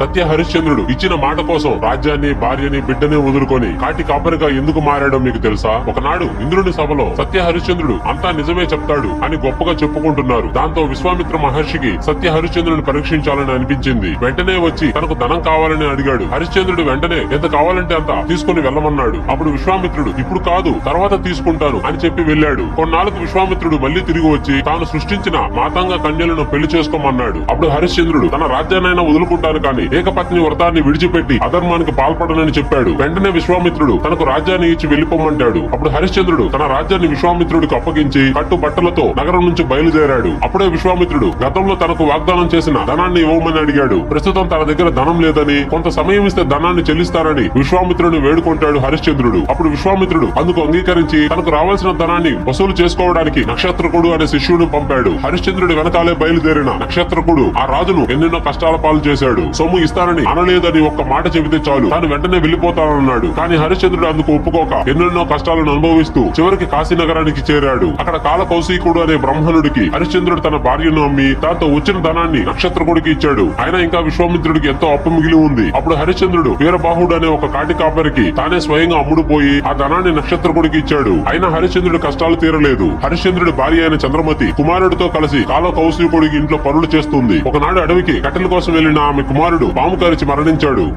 సత్య హరిశ్చంద్రుడు ఇచ్చిన మాట కోసం రాజ్యాన్ని భార్యని బిడ్డని వదులుకొని కాటి కాపరిగా ఎందుకు మారాడో మీకు తెలుసా? ఒకనాడు ఇంద్రుని సభలో సత్య హరిశ్చంద్రుడు అంతా నిజమే చెప్తాడు అని గొప్పగా చెప్పుకుంటున్నారు. దాంతో విశ్వామిత్ర మహర్షికి సత్య హరిశ్చంద్రుని పరీక్షించాలని అనిపించింది. వెంటనే వచ్చి తనకు ధనం కావాలని అడిగాడు. హరిశ్చంద్రుడు వెంటనే ఎంత కావాలంటే అంత తీసుకుని వెళ్ళమన్నాడు. అప్పుడు విశ్వామిత్రుడు ఇప్పుడు కాదు తర్వాత తీసుకుంటాను అని చెప్పి వెళ్ళాడు. కొన్నాళ్ళకు విశ్వామిత్రుడు మళ్ళీ తిరిగి వచ్చి తాను సృష్టించిన మాతంగ కన్యలను పెళ్ళి చేసుకోమన్నాడు. అప్పుడు హరిశ్చంద్రుడు తన రాజ్యాన్నైనా వదులుకుంటాను కానీ ఏకపత్ని వ్రతాన్ని విడిచిపెట్టి అధర్మానికి పాల్పడనని చెప్పాడు. వెంటనే విశ్వామిత్రుడు తనకు రాజ్యాన్ని ఇచ్చి వెళ్ళిపోమ్మంటాడు అప్పుడు హరిశ్చంద్రుడు తన రాజ్యాన్ని విశ్వామిత్రుడికి అప్పగించి కట్టు బట్టలతో నగరం నుంచి బయలుదేరాడు. అప్పుడే విశ్వామిత్రుడు గతంలో తనకు వాగ్దానం చేసిన ధనాన్ని ఇవ్వమని అడిగాడు. ప్రస్తుతం తన దగ్గర ధనం లేదని కొంత సమయం ఇస్తే ధనాన్ని చెల్లిస్తారని విశ్వామిత్రుడిని వేడుకుంటాడు హరిశ్చంద్రుడు. అప్పుడు విశ్వామిత్రుడు అందుకు అంగీకరించి తనకు రావాల్సిన ధనాన్ని వసూలు చేసుకోవడానికి నక్షత్రకుడు అనే శిష్యుడిని పంపాడు. హరిశ్చంద్రుడి వెనకాలే బయలుదేరిన నక్షత్రకుడు ఆ రాజును ఎన్నెన్నో కష్టాల పాలు చేశాడు. సొమ్ము ఇస్తానని అనలేదని ఒక్క మాట చెబితే చాలు. తాను వెంటనే వెళ్ళిపోతానన్నాడు కానీ హరిశ్చంద్రుడు అందుకు ఒప్పుకోక ఎన్నెన్నో కష్టాలను అనుభవిస్తూ చివరికి కాశీ నగరానికి చేరాడు. అక్కడ కాల కౌశికుడు అనే బ్రహ్మణుడికి హరిశ్చంద్రుడు తన భార్యను అమ్మి దాంతో వచ్చిన ధనాన్ని నక్షత్రకుడికి ఇచ్చాడు. ఆయన ఇంకా విశ్వామిత్రుడికి ఎంతో అప్పు మిగిలి ఉంది. అప్పుడు హరిశ్చంద్రుడు వీరబాహుడు అనే ఒక కాటి కాపరికి తానే స్వయంగా అమ్ముడుపోయి ఆ ధనాన్ని నక్షత్రకుడికి ఇచ్చాడు. అయినా హరిశ్చంద్రుడి కష్టాలు తీరలేదు. హరిశ్చంద్రుడి భార్య అయిన చంద్రమతి కుమారుడితో కలిసి కాల కౌశికుడికి ఇంట్లో పనులు చేస్తుంది. ఒకనాడు అడవికి కట్టెల కోసం వెళ్ళిన ఆమె కుమారుడు పాము కరిచి మరణించాడు.